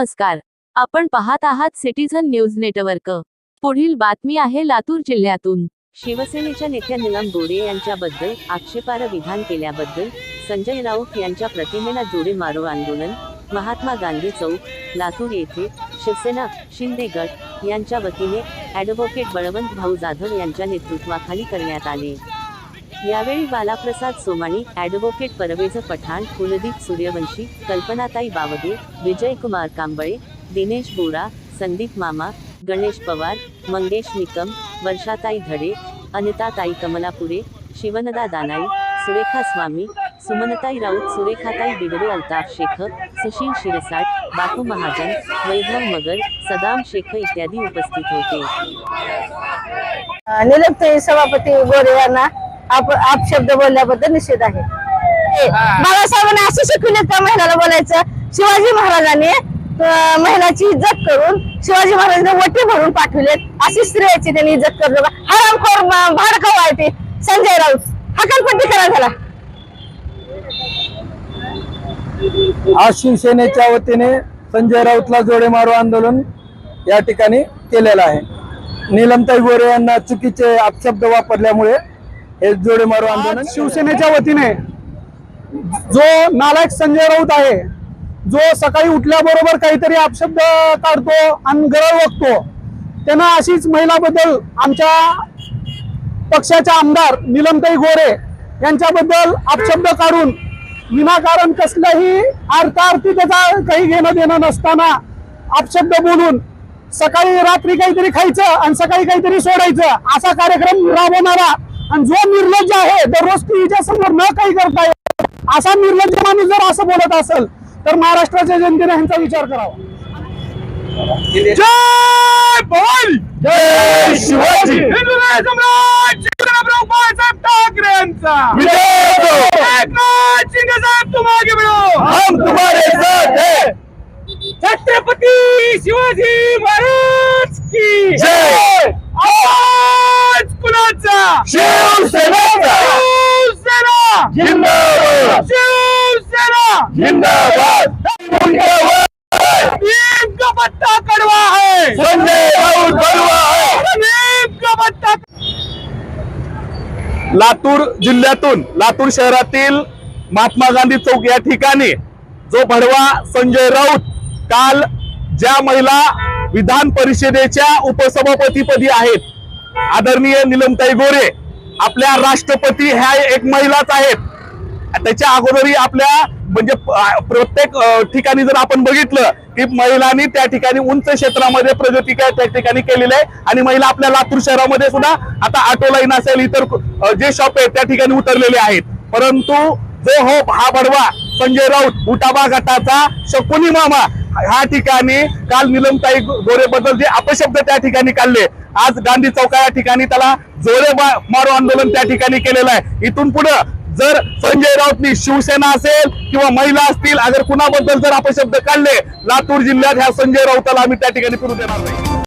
नमस्कार. आपण पाहत आहात सिटीझन न्यूज नेटवर्क. पुढील बातमी आहे लातूर जिल्ह्यातून. शिवसेनेच्या नेत्या नीलम गोरे यांच्याबद्दल आक्षेपार्ह विधान केल्याबद्दल संजय राऊत यांच्या प्रतिमेला जोडे मारो आंदोलन महात्मा गांधी चौक लातूर येथे शिवसेना शिंदे गट यांच्या वतीने ॲडव्होकेट बळवंत भाऊ जाधव यांच्या नेतृत्वाखाली करण्यात आले. यावेळी बालाप्रसाद सोमाणी ॲडव्होकेट परवेज पठाण कुलदीप सूर्यवंशी कल्पनाताई बावगे विजयकुमार कांबळे दिनेश बोरा संदीप मामा गणेश पवार मंगेश निकम वर्षाताई धडे अनिताताई कमलापुरे शिवनदा दानाई सुरेखा स्वामी सुमनताई राऊत सुरेखाताई बिगडे अल्ताफ शेख सुशील शिरसाट बापू महाजन वैभव मगर सदाम शेख इत्यादी उपस्थित होते. निलमताई सभापती गोरे यांना आप आप शब्द बोलल्याबद्दल निषेध आहे. हे, बाबासाहेबांनी असे शिकवले का महिलाला बोलायचं शिवाजी महाराजांनी महिलाची इज्जत करून शिवाजी महाराजांनी वटी भरून पाठवलेत अशी स्त्रियाची त्यांनी इज्जत करून हरामखोर भाडखाऊ आहे ते संजय राऊत हकालपट्टी करा झाला. आज शिवसेनेच्या वतीने संजय राऊतला जोडे मारो आंदोलन या ठिकाणी केलेलं आहे. नीलमताई गोरे यांना चुकीचे अपशब्द वापरल्यामुळे हे जोडे मारो आंदोलन. शिवसेनेच्या वतीने जो नालायक संजय राऊत आहे जो सकाळी उठल्याबरोबर काहीतरी अपशब्द काढतो आणि गरळ वागतो त्यांना अशीच महिलाबद्दल आमच्या पक्षाच्या आमदार निलमताई गोरे यांच्याबद्दल अपशब्द काढून विनाकारण कसल्याही अर्थार्थी त्याचा काही घेणं देणं नसताना अपशब्द बोलून सकाळी रात्री काहीतरी खायचं आणि सकाळी काहीतरी सोडायचं असा कार्यक्रम राबवणारा आणि जो निर्लज्ज आहे दररोज टीव्हीच्या समोर न काही करता येत, असा निर्लज्ज माणूस जर असं बोलत असेल तर महाराष्ट्राच्या जनतेने ह्यांचा विचार करावा. जय भवानी! जय शिवाजी! हिंदुराय सम्राट शिवरामराव बाळासाहेब ठाकरे यांचा! विजय! एकनाथ शिंदे साहेब तुम आगे बढ़ो हम तुम्हारे साथ है। छत्रपती शिवाजी महाराज की! जय शिवसेना! जिंदाबाद! शिवसेना! जिंदाबाद! जिंदाबाद नीम का पत्ता कड़वा है संजय राऊत बलवा है नीम का पत्ता लातूर जिल्ह्यातून लातूर शहरातील महात्मा गांधी चौक या ठिकाणी जो भडवा संजय राऊत काल ज्या महिला विधान परिषदेच्या उपसभापतीपदी आहेत आदरणीय निलमताई गोरे आपल्या राष्ट्रपती ह्या एक महिलाच आहेत. त्याच्या अगोदरही आपल्या म्हणजे प्रत्येक ठिकाणी जर आपण बघितलं की महिलांनी त्या ठिकाणी उंच क्षेत्रामध्ये प्रगती काय त्या ठिकाणी केलेली आहे. आणि महिला आपल्या लातूर शहरामध्ये सुद्धा आता ऑटो लाईन असेल इतर जे शॉप आहेत त्या ठिकाणी उतरलेले आहेत. परंतु जो होप हा बडवा संजय राऊत उटाबा गटाचा शकुनी मामा ह्या ठिकाणी काल निलमताई गोरेबद्दल जे अपशब्द त्या ठिकाणी काढले आज गांधी चौका या ठिकाणी त्याला जोरे मारो आंदोलन त्या ठिकाणी केलेलं आहे. इथून पुढं जर संजय राऊतनी शिवसेना असेल किंवा महिला असतील अगर कुणाबद्दल जर अपशब्द काढले लातूर जिल्ह्यात ह्या संजय राऊताला आम्ही त्या ठिकाणी फिरू देणार नाही.